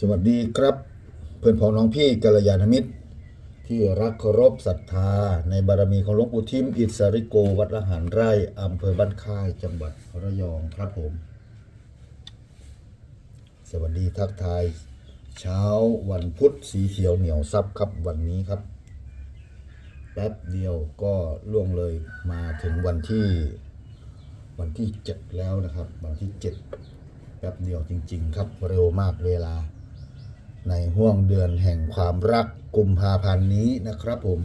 สวัสดีครับ เพื่อนพ้องน้องพี่กัลยาณมิตร ที่รักเคารพศรัทธา ในบารมีของหลวงปู่ทิมอิสริโก วัดละหารไร่อำเภอบ้านค่ายจังหวัดระยองครับผม สวัสดีทักทาย เช้าวันพุธสีเขียวเหนียวซับครับวันนี้ครับ แป๊บเดียวก็ล่วงเลยมาถึงวันที่ วันที่เจ็ดแล้วนะครับ วันที่เจ็ดแป๊บเดียวจริง ๆ ครับเร็วมากเวลา ในห่วงเดือนแห่งความรักกุมภาพันธ์นี้นะครับผม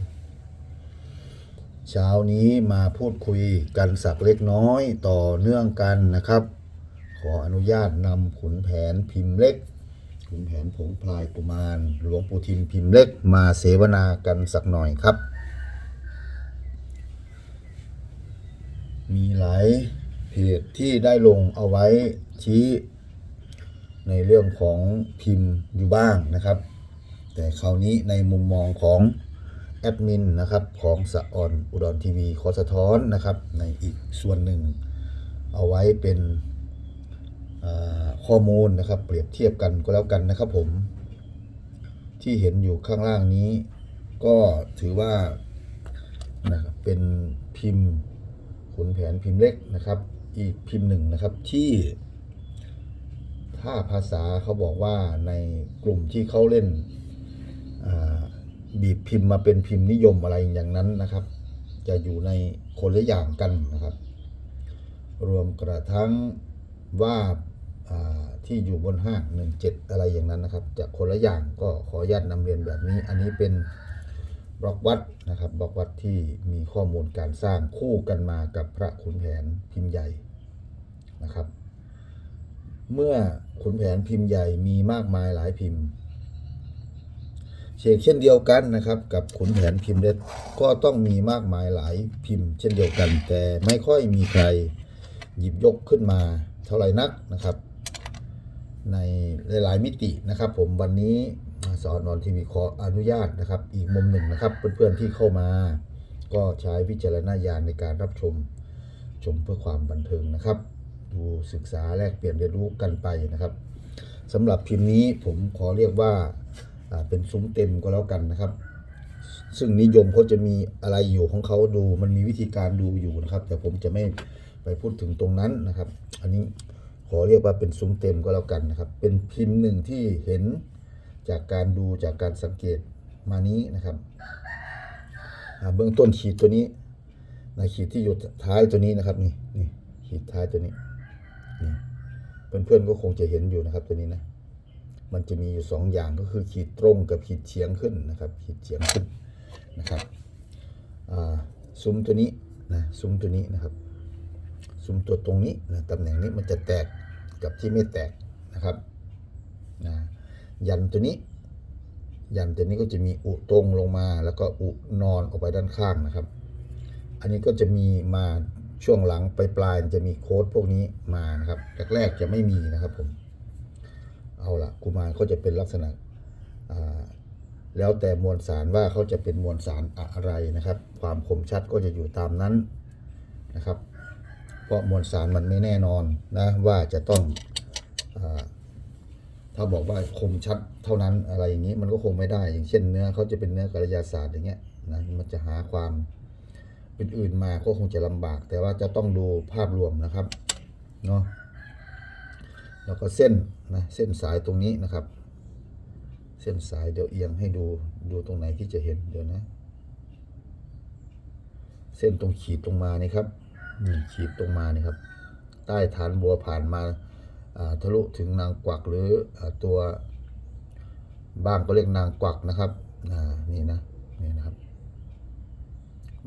เช้านี้มาพูดคุยกันสักเล็กน้อยต่อเนื่องกันนะครับ ขออนุญาตนำขุนแผนพิมพ์เล็ก ขุนแผนผงพลายกุมาร หลวงปู่ทิมพิมพ์เล็กมาเสวนากันสักหน่อยครับ มีหลายเพจที่ได้ลงเอาไว้ชี้ ในเรื่องของพิมพ์อยู่บ้างนะครับ แต่คราวนี้ในมุมมองของแอดมินนะครับของสะออนอุดรทีวีขอสะท้อนนะครับในอีกส่วนหนึ่ง เอาไว้เป็นข้อมูลนะครับเปรียบเทียบกันก็แล้วกันนะครับผม ที่เห็นอยู่ข้างล่างนี้ ก็ถือว่านะครับเป็นพิมพ์ขุนแผนพิมพ์เล็กนะครับ อีกพิมพ์หนึ่งนะครับที่ ถ้าภาษาเขาบอกว่าในกลุ่มที่เขาเล่นบีบพิมพ์มาเป็นพิมพ์นิยมอะไรอย่างนั้นนะครับ จะอยู่ในคนละอย่างกันนะครับ รวมกระทั่งว่าอ่าที่อยู่บนห้าง17 อะไรอย่างนั้นนะครับ จะคนละอย่างก็ขออนุญาตนำเรียนแบบนี้ อันนี้เป็นบล็อกวัดนะครับบล็อกวัดที่มีข้อมูลการสร้างคู่กันมากับพระขุนแผนพิมพ์ใหญ่นะครับ เมื่อขุนแผนพิมพ์ใหญ่มีมากมายหลายพิมพ์เช่นเช่นเดียวกันนะครับ กับขุนแผนพิมพ์เล็กก็ต้องมีมากมายหลายพิมพ์ เช่นเดียวกัน แต่ไม่ค่อยมีใครหยิบยกขึ้นมาเท่าไหร่นักนะครับ ในหลาย ๆ มิตินะครับ ผมวันนี้สอนนอนทีวีขออนุญาตนะครับ อีกมุมหนึ่งนะครับ เพื่อน ๆ ที่เข้ามา ก็ใช้วิจารณญาณในการรับชมชมเพื่อความบันเทิงนะครับ ดูศึกษาแลกเปลี่ยนเรียนรู้กันไปนะครับสำหรับพิมพ์นี้ผมขอเรียกว่าเป็นซุ้มเต็มก็แล้วกันนะครับ ซึ่งนิยมเขาจะมีอะไรอยู่ของเขาดู มันมีวิธีการดูอยู่นะครับ แต่ผมจะไม่ไปพูดถึงตรงนั้นนะครับ อันนี้ขอเรียกว่าเป็นซุ้มเต็มก็แล้วกันนะครับ เป็นพิมพ์หนึ่งที่เห็นจากการดูจากการสังเกตมานี้นะครับเบื้องต้นขีดตัวนี้นะขีดที่อยู่ท้ายตัวนี้นะครับนี่นี่ขีดท้ายตัวนี้ เพื่อนๆก็คงจะเห็นอยู่นะครับตัวนี้นะมันจะมีอยู่สองอย่างก็คือขีดตรงกับขีดเฉียงขึ้นนะครับขีดเฉียงขึ้นนะครับซุ้มตัวนี้นะซุ้มตัวนี้นะครับ ซุ้มตัวตรงนี้นะตำแหน่งนี้มันจะแตกกับที่ไม่แตกนะครับนะยันตัวนี้ ยันตัวนี้ก็จะมีอุตรงลงมา แล้วก็อุนอนออกไปด้านข้างนะครับ อันนี้ก็จะมีมา ช่วงหลังไปปลายจะมีโค้ดพวกนี้มานะครับแรกๆจะไม่มีนะครับผม เอาละกุมารเขาจะเป็นลักษณะแล้วแต่มวลสารว่าเขาจะเป็นมวลสารอะไรนะครับ ความคมชัดก็จะอยู่ตามนั้นนะครับ เพราะมวลสารมันไม่แน่นอนนะว่าจะต้องอถ้าบอกว่าคมชัดเท่านั้นอะไรอย่างนี้มันก็คงไม่ได้ อย่างเช่นเนื้อเขาจะเป็นเนื้อกระยาศาสตร์อย่างเงี้ยนะมันจะหาความ อื่นๆมาก็คงจะลำบาก แต่ว่าจะต้องดูภาพรวมนะครับเนาะแล้วก็เส้นนะเส้นสายตรงนี้นะครับ เส้นสายเดี๋ยวเอียงให้ดูดูตรงไหนที่จะเห็นเดี๋ยวนะ เส้นตรงขีดตรงมานี่ครับนี่ขีดตรงมานี่ครับ ใต้ฐานบัวผ่านมาทะลุถึงนางกวักหรืออตัวบ้างก็เรียกนางกวักนะครับนี่นะนี่นะครับ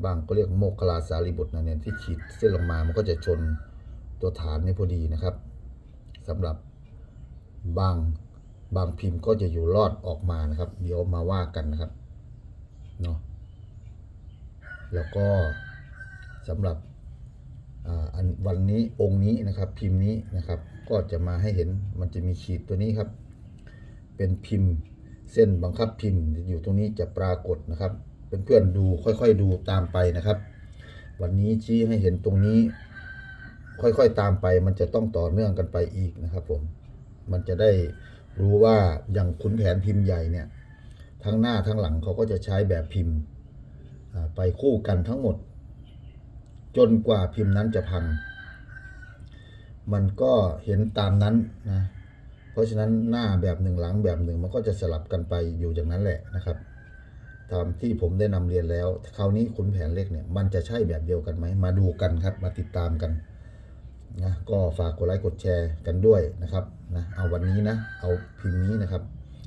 บางก็เรียกโมกขลาสารีบุตรนะเนี่ยที่ขีดเส้นลงมามันก็จะชนตัวฐานนี่พอดีนะครับสำหรับบางบางพิมพ์ก็จะอยู่รอดออกมานะครับ เดี๋ยวมาว่ากันนะครับเนาะแล้วก็สำหรับอันวันนี้องค์นี้นะครับพิมพ์นี้นะครับ ก็จะมาให้เห็นมันจะมีขีดตัวนี้ครับ เป็นพิมพ์เส้นบังคับพิมพ์อยู่ตรงนี้จะปรากฏนะครับ เพื่อนๆดูค่อยๆดูตามไปนะครับ วันนี้ชี้ให้เห็นตรงนี้ ค่อยๆตามไป มันจะต้องต่อเนื่องกันไปอีกนะครับผมมันจะได้รู้ว่าอย่างขุนแผนพิมพ์ใหญ่เนี่ยทั้งหน้าทั้งหลังเขาก็จะใช้แบบพิมพ์ไปคู่กันทั้งหมด จนกว่าพิมพ์นั้นจะพัง มันก็เห็นตามนั้นนะเพราะฉะนั้นหน้าแบบหนึ่งหลังแบบหนึ่งมันก็จะสลับกันไปอยู่อย่างนั้นแหละนะครับ ตามที่ผมได้นำเรียนแล้ว คราวนี้ขุนแผนเล็กเนี่ยมันจะใช่แบบเดียวกันไหม มาดูกันครับ มาติดตามกันนะก็ฝากกดไลค์กดแชร์กันด้วยนะครับนะเอาวันนี้นะ เอาพิมพ์นี้นะครับ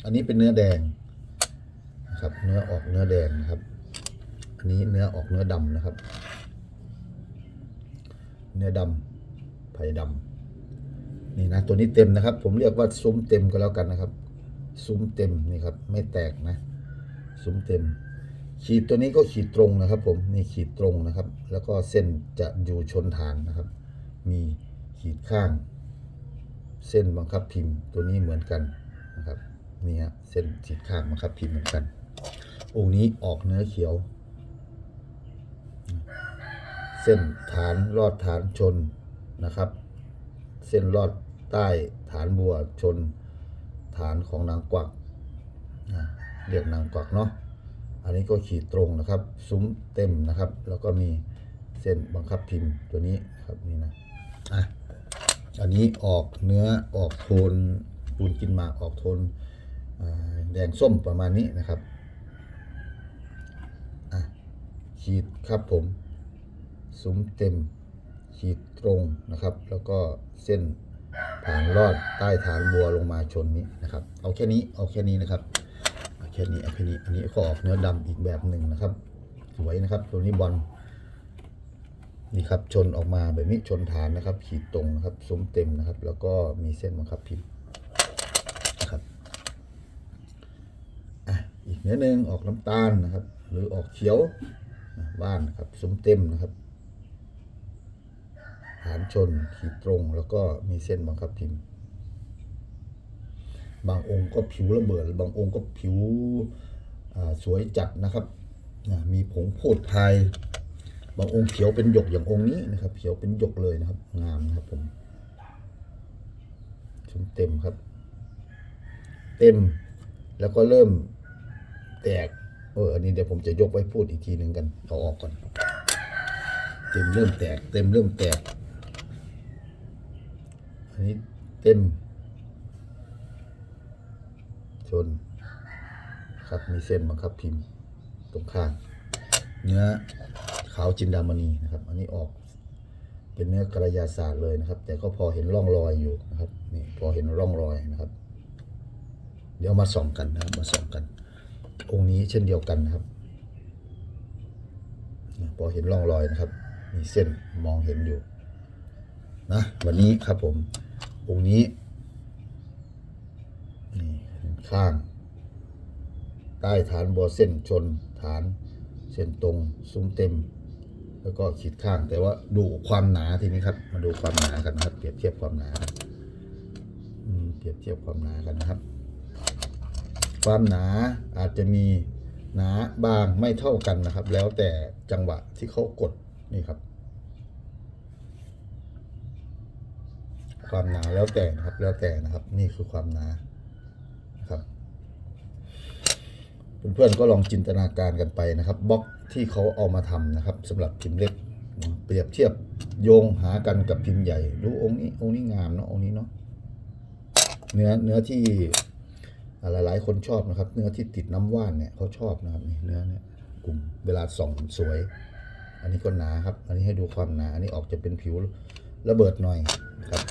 อันนี้เป็นเนื้อแดงนะครับ เนื้อออกเนื้อแดงนะครับ อันนี้เนื้อออกเนื้อดำนะครับ เนื้อดำไผ่ดำนี่นะตัวนี้เต็มนะครับ ผมเรียกว่าซุ้มเต็มก็แล้วกันนะครับ ซุ้มเต็มนี่ครับ ไม่แตกนะ ซุ้มเต็ม ขีดตัวนี้ก็ขีดตรงนะครับ ผมนี่ขีดตรงนะครับ แล้วก็เส้นจะอยู่ชนฐานนะครับ มีขีดข้าง เส้นบังคับพิมพ์ตัวนี้เหมือนกันนะครับนี่ฮะเส้นขีดข้างบังคับพิมพ์เหมือนกัน องค์นี้ออกเนื้อเขียว เส้นฐานลอดฐานชนนะครับ เส้นลอดใต้ฐานบัวชนฐานของนางกวัก เรียกนางกวักเนาะอันนี้ก็ขีดตรงนะครับ ซุ้มเต็มนะครับ แล้วก็มีเส้นบังคับพิมพ์ตัวนี้ครับนี่นะอะอันนี้ออกเนื้อออกโทนปูนกินหมากออกโทนแดงส้มประมาณนี้นะครับอะขีดครับผมซุ้มเต็มขีดตรงนะครับ แล้วก็เส้นผ่านลอดใต้ฐานบัวลงมาชนนี้นะครับ เอาแค่นี้เอาแค่นี้นะครับ แค่นี้อาแค่นี้อันนี้ก็ออกเนื้อดำอีกแบบหนึ่งนะครับ สวยนะครับ ตัวนี้บอลนี่ครับชนออกมาแบบนี้ชนฐานนะครับ ขีดตรงนะครับซุ้มเต็มนะครับ แล้วก็มีเส้นบังคับพิมพ์นะครับอะอีกเนื้อหนึ่งออกน้ำตาลนะครับ หรือออกเขียวบ้านนะครับซุ้มเต็มนะครับฐานชนขีดตรง แล้วก็มีเส้นบังคับพิมพ์ บางองค์ก็ผิวระเบิด บางองค์ก็ผิวสวยจัดนะครับมีผงโพดพาย บางองค์เขียวเป็นหยกอย่างองค์นี้นะครับ เขียวเป็นหยกเลยนะครับ งามนะครับผมชมเต็มครับ เต็มแล้วก็เริ่มแตกเอออันนี้เดี๋ยวผมจะยกไว้พูดอีกทีหนึ่งกันเอาออกก่อน เต็มเริ่มแตก เต็มเริ่มแตก อันนี้เต็ม ชนครับมีเส้นบังคับพิมพ์ตรงข้าง เนื้อขาวจินดามณีนะครับ อันนี้ออกเป็นเนื้อกระยาศาสตร์เลยนะครับ แต่ก็พอเห็นร่องรอยอยู่นะครับนี่พอเห็นร่องรอยนะครับ เดี๋ยวมาส่องกันนะครับ มาส่องกัน องค์นี้เช่นเดียวกันนะครับ พอเห็นร่องรอยนะครับ มีเส้นมองเห็นอยู่นะวันนี้ครับผมองค์นี้ ข้าง ใต้ฐานบัวเส้นชนฐานเส้นตรงซุ้มเต็ม แล้วก็ขีดข้าง แต่ว่าดูความหนาทีนี้ครับ มาดูความหนากันนะครับ เปรียบเทียบความหนาอืมเปรียบเทียบความหนากันนะครับ ความหนาอาจจะมีหนาบางไม่เท่ากันนะครับ แล้วแต่จังหวะที่เขากดนี่ครับ ความหนาแล้วแต่นะครับ แล้วแต่นะครับ นี่คือความหนานะครับ เพื่อนๆก็ลองจินตนาการกันไปนะครับบล็อกที่เขาเอามาทำนะครับสำหรับพิมพ์เล็กเปรียบเทียบโยงหากันกับพิมพ์ใหญ่ดูองค์นี้องค์นี้งามเนาะองค์นี้เนาะเนื้อเนื้อที่หลายๆคนชอบนะครับ เนื้อที่ติดน้ำว่านเนี่ยเขาชอบนะครับนี่เนื้อเนี่ยกลุ่มเวลาส่องสวย อันนี้ก็หนาครับ อันนี้ให้ดูความหนาอันนี้ออกจะเป็นผิวระเบิดหน่อยครับ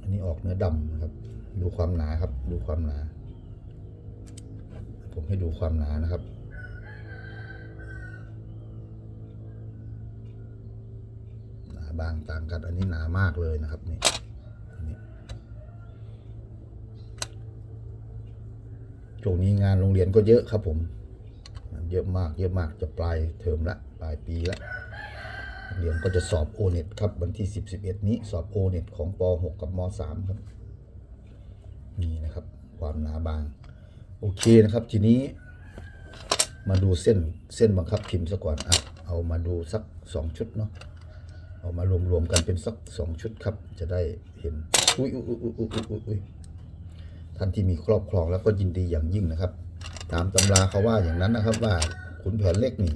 อันนี้ออกเนื้อดำนะครับ ดูความหนาครับ ดูความหนา ผมให้ดูความหนานะครับ หนาบางต่างกัน อันนี้หนามากเลยนะครับนี่ช่วงนี้งานโรงเรียนก็เยอะครับผม เยอะมาก เยอะมากจะปลายเทอมละปลายปีละโรงเรียนก็จะสอบโอเน็ตครับวันที่ 10 11 นี้สอบโอเน็ตของป .6 กับม .3 ครับ นี่นะครับ ความหนาบาง โอเคนะครับ ทีนี้ มาดูเส้นเส้นบังคับพิมพ์ซะก่อนอะเอามาดูสักสองชุดเนาะเอามารวมๆกันเป็นสักสองชุดครับ จะได้เห็นอุ้ยอุ้ยอุ้ยอุ้ยอุ้ยอุ้ยท่านที่มีครอบครองแล้วก็ยินดีอย่างยิ่งนะครับ ตามตำราเขาว่าอย่างนั้นนะครับว่าขุนแผนเล็กนี่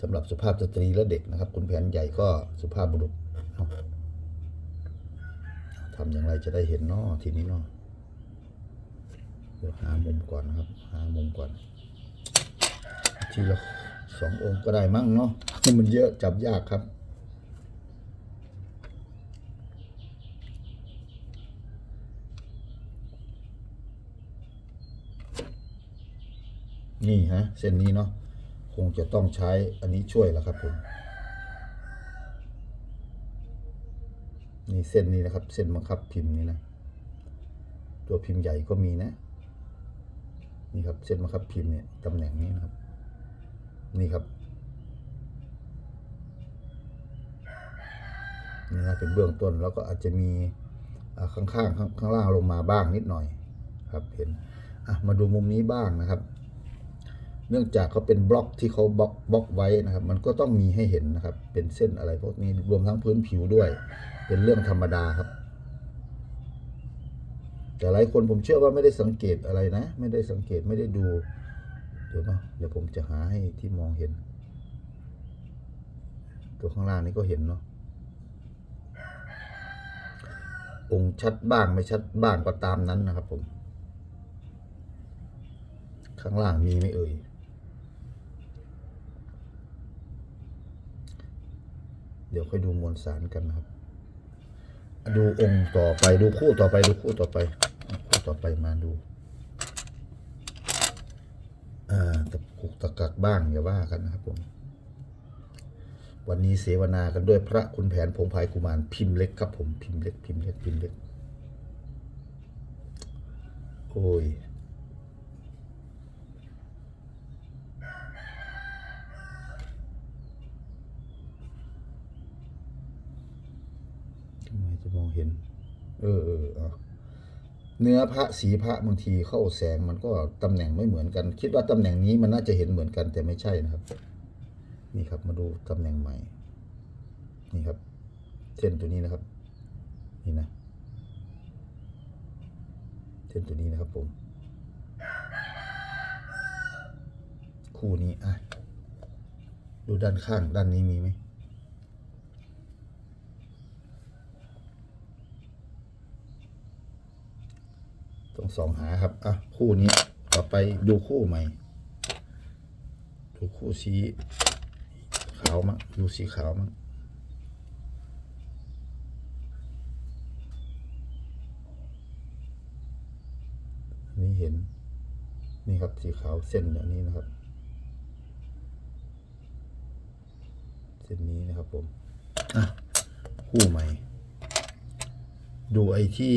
สำหรับสุภาพสตรีและเด็กนะครับขุนแผนใหญ่ก็สุภาพบุรุษเนาะทำอย่างไรจะได้เห็นเนาะทีนี้เนาะ เดี๋ยวหามุมก่อนนะครับ หามุมก่อนทีละสององค์ก็ได้มั้งเนาะมันเยอะจับยากครับนี่ฮะเส้นนี้เนาะคงจะต้องใช้อันนี้ช่วยแล้วครับผมนี่เส้นนี้นะครับ เส้นบังคับพิมพ์นี่นะ ตัวพิมพ์ใหญ่ก็มีนะ นี่ครับเส้นบังคับพิมพ์เนี่ยตำแหน่งนี้นะครับ นี่ครับนี่นะเป็นเบื้องต้นแล้วก็อาจจะมีข้างๆข้างข้างล่างลงมาบ้างนิดหน่อยครับเห็นมาดูมุมนี้บ้างนะครับ เนื่องจากเขาเป็นบล็อกที่เขาบล็อกบล็อกไว้นะครับ มันก็ต้องมีให้เห็นนะครับ เป็นเส้นอะไรพวกนี้รวมทั้งพื้นผิวด้วย เป็นเรื่องธรรมดาครับ แต่หลายคนผมเชื่อว่าไม่ได้สังเกตอะไรนะ ไม่ได้สังเกตไม่ได้ดู เดี๋ยวเนาะเดี๋ยวผมจะหาให้ที่มองเห็น ตัวข้างล่างนี้ก็เห็นเนาะองค์ชัดบ้างไม่ชัดบ้างก็ตามนั้นนะครับผม ข้างล่างมีไม่เอ่ยเดี๋ยวค่อยดูมวลสารกันนะครับ ดูองค์ต่อไปดูคู่ต่อไปดูคู่ต่อไป ต่อไปมาดูอ่าตะกุกตะกักบ้างอย่าว่ากันนะครับผม วันนี้เสวนากันด้วยพระคุณแผนพงภายกุมารพิมพ์เล็กครับผมพิมพ์เล็กพิมพ์เล็กพิมพ์เล็ก โอ้ยทำไมจะมองเห็น เออเออเอา เนื้อพระสีพระบางทีเข้าแสงมันก็ตำแหน่งไม่เหมือนกัน คิดว่าตำแหน่งนี้มันน่าจะเห็นเหมือนกันแต่ไม่ใช่นะครับ นี่ครับมาดูตำแหน่งใหม่ นี่ครับ เส้นตัวนี้นะครับ นี่นะเส้นตัวนี้นะครับผมคู่นี้อะดูด้านข้างด้านนี้มีไหม ต้อง สองหาครับ อะ คู่นี้ต่อไปดูคู่ใหม่ ดูคู่สีขาวมั้งดูสีขาวมั้งนนี้เห็น นี่ครับสีขาวเส้นอย่างนี้นะครับ เส้นนี้นะครับผม อะ คู่ใหม่ดูไอ้ที่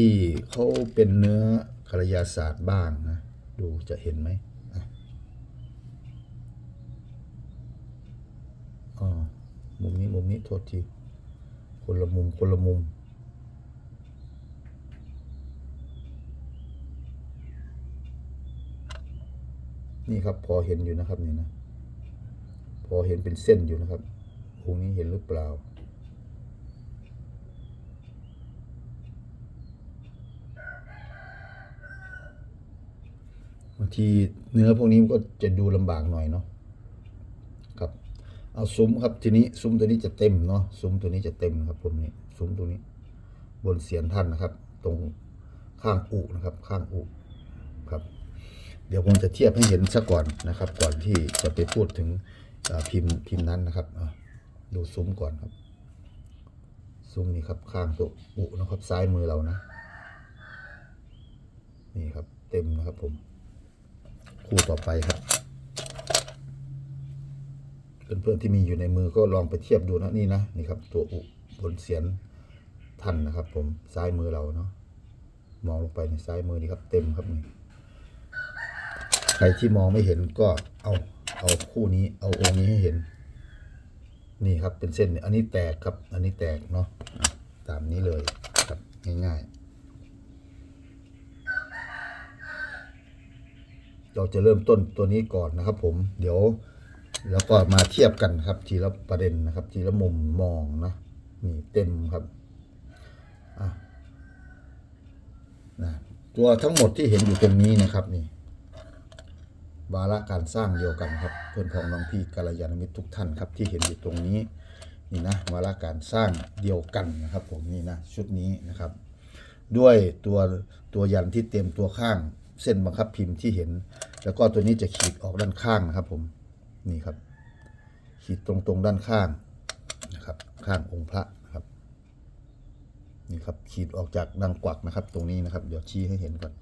เขาเป็นเนื้อ รยาศาสตร์บ้างนะ ดูจะเห็นไหมอ๋อ มุมนี้มุมนี้โทษที คนละมุมคนละมุมนี่ครับพอเห็นอยู่นะครับนี่นะ พอเห็นเป็นเส้นอยู่นะครับองนี้เห็นหรือเปล่าางทีเนื้อพวกนี้มันก็จะดูลำบากหน่อยเนาะครับ เอาซุ้มครับทีนี้ซุ้มตัวนี้จะเต็มเนาะซุ้มตัวนี้จะเต็มครับผมนี่ซุ้มตัวนี้ บนเสียนท่านนะครับ ตรงข้างอุนะครับ ข้างอุครับ เดี๋ยวผมจะเทียบให้เห็นซะก่อนนะครับ ก่อนที่จะไปพูดถึงพิมพ์พิมพ์นั้นนะครับดูซุ้มก่อนครับ ซุ้มนี่ครับข้างตัวอุนะครับซ้ายมือเรานะ นี่ครับ เต็มนะครับผม คู่ต่อไปครับ เพื่อนๆที่มีอยู่ในมือก็ลองไปเทียบดูนะนี่นะนี่ครับ ตัวอุบนเสียนท่านนะครับ ผมซ้ายมือเราเนาะมองลงไปในซ้ายมือนี่ครับ เต็มครับนี่ใครที่มองไม่เห็นก็เอาเอาคู่นี้เอาองค์นี้ให้เห็น นี่ครับเป็นเส้นอันนี้แตกครับ อันนี้แตกเนาะอะตามนี้เลยครับง่ายๆ เราจะเริ่มต้นตัวนี้ก่อนนะครับ ผมเดี๋ยวแล้วก็มาเทียบกันครับ ทีละประเด็นนะครับ ทีละมุมมองนะนี่เต็มครับนะตัวทั้งหมดที่เห็นอยู่ตรงนี้นะครับนี่วาระการสร้างเดียวกันครับ เพื่อนพ้องน้องพี่กัลยาณมิตรทุกท่านครับ ที่เห็นอยู่ตรงนี้นี่นะวาระการสร้างเดียวกันนะครับ ผมนี่นะชุดนี้นะครับ ด้วยตัวตัวยันที่เต็มตัวข้าง เส้นบังคับพิมพ์ที่เห็น แล้วก็ตัวนี้จะขีดออกด้านข้างนะครับ ผมนี่ครับ ขีดตรงๆด้านข้างนะครับ ข้างองค์พระนะครับนี่ครับ ขีดออกจากดังกวักนะครับ ตรงนี้นะครับ เดี๋ยวชี้ให้เห็นก่อน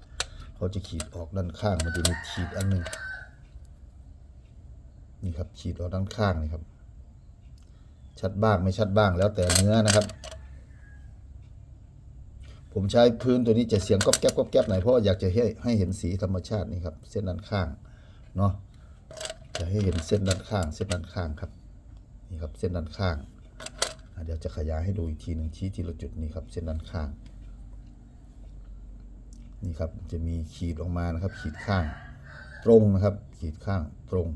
เขาจะขีดออกด้านข้างมันจะมีขีดอันหนึ่งนี่ครับขีดออกด้านข้างนี่ครับ ชัดบ้างไม่ชัดบ้างแล้วแต่เนื้อนะครับ ผมใช้พื้นตัวนี้จะเสียงก๊อบแก๊บก๊อบแก๊บหน่อยเพราะอยากจะให้ให้เห็นสีธรรมชาตินี่ครับ เส้นด้านข้างเนาะจะให้เห็นเส้นด้านข้าง เส้นด้านข้างครับนี่ครับเส้นด้านข้างเดี๋ยวจะขยายให้ดูอีกทีหนึ่งชี้ทีละจุดนี่ครับ เส้นด้านข้างนี่ครับจะมีขีดออกมานะครับ ขีดข้างตรงนะครับ ขีดข้างตรง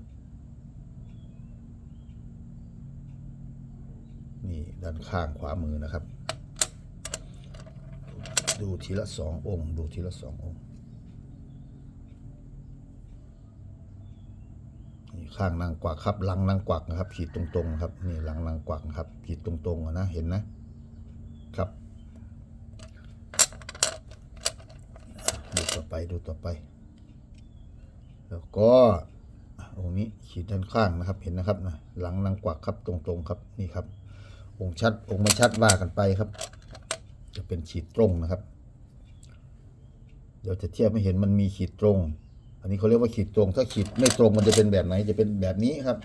นี่ด้านข้างขวามือนะครับ ดูทีละสององค์ ดูทีละสององค์นี่ข้างนางกวักครับหลังนางกวักนะครับ ขีดตรงๆครับนี่หลังนางกวักนะครับ ขีดตรงๆนะเห็นนะครับดูต่อไปดูต่อไป แล้วก็องค์นี้ขีดด้านข้างนะครับเห็นนะครับนะหลังนางกวักครับตรงๆครับนี่ครับ องค์ชัดองค์ไม่ชัดว่ากันไปครับ จะเป็นขีดตรงนะครับ เดี๋ยวจะเทียบไม่เห็นมันมีขีดตรง อันนี้เขาเรียกว่าขีดตรง ถ้าขีดไม่ตรงมันจะเป็นแบบไหน จะเป็นแบบนี้ครับ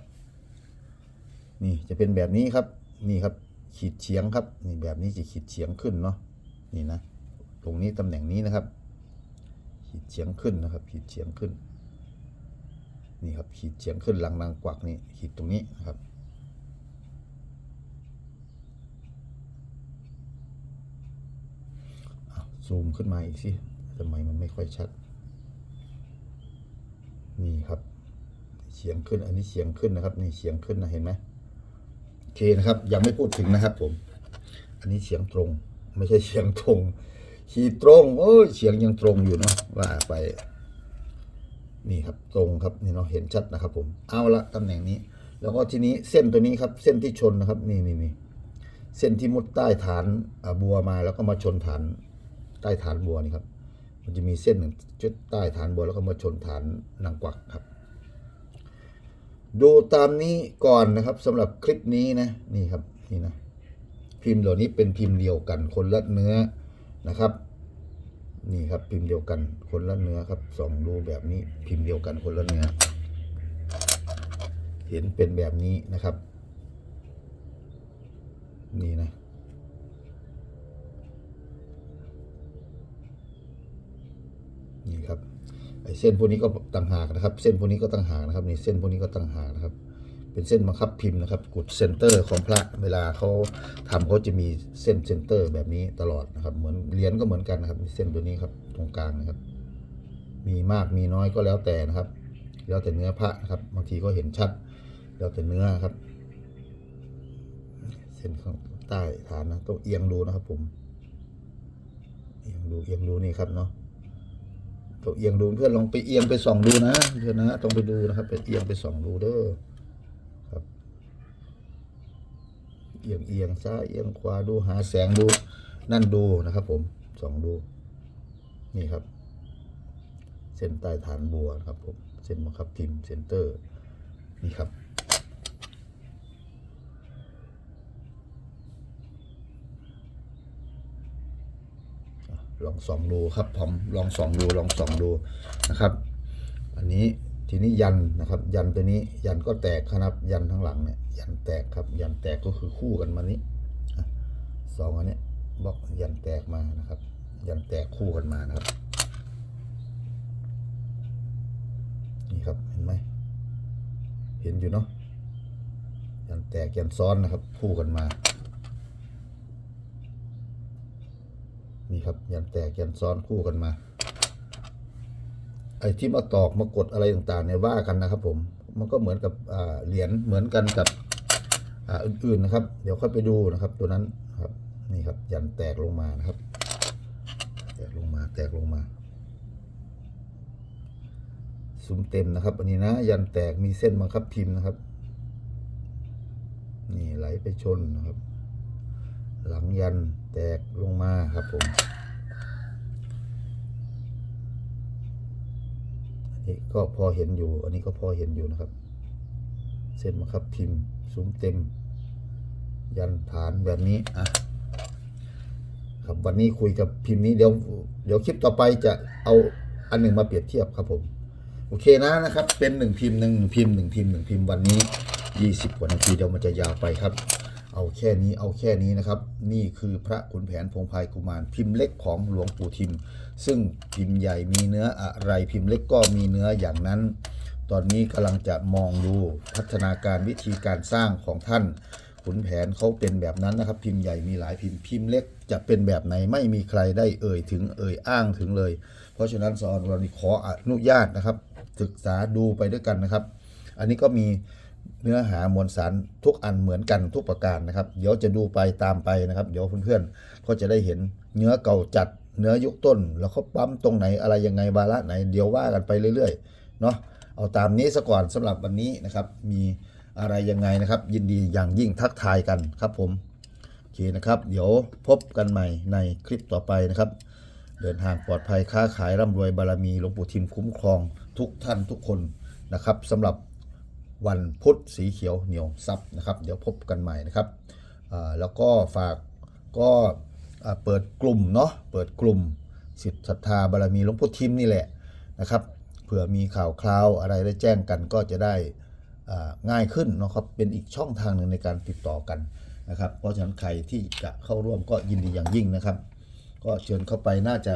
นี่จะเป็นแบบนี้ครับ นี่ครับ ขีดเฉียงครับ นี่แบบนี้จะขีดเฉียงขึ้นเนาะ นี่นะ ตรงนี้ตำแหน่งนี้นะครับ ขีดเฉียงขึ้นนะครับ ขีดเฉียงขึ้น นี่ครับ ขีดเฉียงขึ้นหลังนางกวักนี่ ขีดตรงนี้นะครับ อะ ซูมขึ้นมาอีกสิทำไมมันไม่ค่อยชัด นี่ครับเฉียงขึ้น อันนี้เฉียงขึ้นนะครับ นี่เฉียงขึ้นนะเห็นไหมโอเคนะครับ ยังไม่พูดถึงนะครับ ผม อันนี้เฉียงตรง ไม่ใช่เฉียงตรงขีดตรงโอ้ยเฉียงยังตรงอยู่เนาะว่าไป นี่ครับตรงครับนี่เนาะเห็นชัดนะครับ ผมเอาละตำแหน่งนี้ แล้วก็ทีนี้เส้นตัวนี้ครับ เส้นที่ชนนะครับ นี่นี่นี่เส้นที่มุดใต้ฐานบัวมาแล้วก็มาชนฐาน ใต้ฐานบัวนี่ครับ มันจะมีเส้นหนึ่งจุดใต้ฐานบัวแล้วก็มาชนฐานนางกวักครับ ดูตามนี้ก่อนนะครับสำหรับคลิปนี้นะนี่ครับนี่นะพิมพ์เหล่านี้เป็นพิมพ์เดียวกันคนละเนื้อนะครับ นี่ครับพิมพ์เดียวกันคนละเนื้อครับสองดูแบบนี้พิมพ์เดียวกันคนละเนื้อเห็นเป็นแบบนี้นะครับ นี่นะ นี่ครับไอ้เส้นพวกนี้ก็ต่างหากนะครับ เส้นพวกนี้ก็ต่างหากนะครับนี่เส้นพวกนี้ก็ต่างหากนะครับ เป็นเส้นบังคับพิมพ์นะครับกุดเซนเตอร์ของพระเวลาเขาทำเขาจะมีเส้นเซนเตอร์แบบนี้ตลอดนะครับ เหมือนเหรียญก็เหมือนกันนะครับเส้นตัวนี้ครับตรงกลางนะครับ มีมากมีน้อยก็แล้วแต่นะครับ แล้วแต่เนื้อพระนะครับบางทีก็เห็นชัด แล้วแต่เนื้อครับ เส้นข้างใต้ฐานนะต้องเอียงดูนะครับผมเอียงดูเอียงดูนี่ครับเนาะ ต้องเอียงดูเพื่อนลองไปเอียงไปส่องดูนะเพื่อนนะต้องไปดูนะครับ ไปเอียงไปส่องดูเด้อครับเอียงเอียงซ้ายเอียงขวาดูหาแสงดูนั่นดูนะครับ ผมส่องดูนี่ครับ เส้นใต้ฐานบัวนะครับผมเส้นบังคับทิมเซนเตอร์นี่ครับ ลองสองดูครับผมลองสองดูลองสองดูนะครับ อันนี้ทีนี้ยันนะครับ ยันตัวนี้ยันก็แตกครับ ยันทั้งหลังเนี่ยยันแตกครับ ยันแตกก็คือคู่กันมานี้สองอันนี้บล็อกยันแตกมานะครับ ยันแตกคู่กันมานะครับ นี่ครับเห็นไหมเห็นอยู่เนาะยันแตกยันซ้อนนะครับ คู่กันมา นี่ครับยันแตกยันซ้อนคู่กันมา ไอ้ที่มาตอกมากดอะไรต่างๆเนี่ยว่ากันนะครับผมมันก็เหมือนกับเหรียญเหมือนกันกับอ,อื่นๆนะครับ เดี๋ยวค่อยไปดูนะครับ ตัวนั้นนี่ครับ ยันแตกลงมานะครับ แตกลงมาแตกลงมาซุ้มเต็มนะครับ อันนี้นะ ยันแตกมีเส้นบังคับพิมพ์นะครับ นี่ไหลไปชนนะครับ หลังยันแตกลงมาครับผมอันนี้ก็พอเห็นอยู่ อันนี้ก็พอเห็นอยู่นะครับ เส้นบังคับพิมพ์ซุ้มเต็ม ยันฐานแบบนี้อะครับวันนี้คุยกับพิมพ์นี้เดี๋ยวเดี๋ยวคลิปต่อไปจะเอาอันหนึ่งมาเปรียบเทียบครับผมโอเคนะนะครับ เป็นหนึ่งพิมพ์หนึ่งพิมพ์หนึ่งพิมพ์หนึ่งพิมพ์วันนี้ยี่สิบกว่านาทีเดี๋ยวมันจะยาวไปครับ เอาแค่นี้เอาแค่นี้นะครับ นี่คือพระขุนแผนพงพายกุมารพิมพ์เล็กของหลวงปู่ทิม ซึ่งพิมพ์ใหญ่มีเนื้ออะไรพิมพ์เล็กก็มีเนื้ออย่างนั้น ตอนนี้กำลังจะมองดูพัฒนาการวิธีการสร้างของท่านขุนแผนเขาเป็นแบบนั้นนะครับ พิมพ์ใหญ่มีหลายพิมพ์พิมพ์เล็กจะเป็นแบบไหนไม่มีใครได้เอ่ยถึงเอ่ยอ้างถึงเลย เพราะฉะนั้นสอนเรานี่ขออนุญาตนะครับ ศึกษาดูไปด้วยกันนะครับ อันนี้ก็มี เนื้อหามวลสารทุกอันเหมือนกันทุกประการนะครับ เดี๋ยวจะดูไปตามไปนะครับ เดี๋ยวเพื่อนๆก็จะได้เห็นเนื้อเก่าจัดเนื้อยุคต้น แล้วเขาปั๊มตรงไหนอะไรยังไงบาระไหน เดี๋ยวว่ากันไปเรื่อยๆเนาะเอาตามนี้ซะก่อนสำหรับวันนี้นะครับ มีอะไรยังไงนะครับ ยินดีอย่างยิ่งทักทายกันครับผมโอเคนะครับ เดี๋ยวพบกันใหม่ในคลิปต่อไปนะครับ เดินทางปลอดภัยค้าขายร่ำรวยบารมีหลวงปู่ทิมคุ้มครองทุกท่านทุกคนนะครับสำหรับ วันพุธสีเขียวเหนียวซับนะครับ เดี๋ยวพบกันใหม่นะครับแล้วก็ฝากก็เปิดกลุ่มเนาะเปิดกลุ่มสิทธิศรัทธาบารมีหลวงปู่ทิมนี่แหละนะครับเผื่อมีข่าวคราวอะไรได้แจ้งกันก็จะได้ง่ายขึ้นนะครับเป็นอีกช่องทางหนึ่งในการติดต่อกันนะครับ เพราะฉะนั้นใครที่จะเข้าร่วมก็ยินดีอย่างยิ่งนะครับ ก็เชิญเข้าไปน่าจะ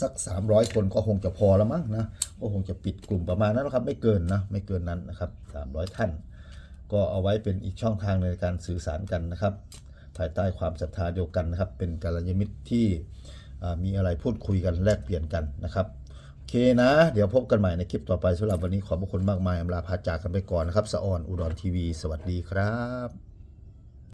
สัก 300 คนก็คงจะพอแล้วมั้งนะ ก็คงจะปิดกลุ่มประมาณนั้นนะครับ ไม่เกินนะไม่เกินนั้นนะครับ 300 ท่าน ก็เอาไว้เป็นอีกช่องทางในการสื่อสารกันนะครับ ภายใต้ความศรัทธาเดียวกันนะครับ เป็นกัลยาณมิตรที่มีอะไรพูดคุยกันแลกเปลี่ยนกันนะครับโอเคนะ เดี๋ยวพบกันใหม่ในคลิปต่อไปสำหรับวันนี้ขอบพระคุณมากมายอำลาพาจากกันไปก่อนนะครับสะออนอุดรทีวี สวัสดีครับ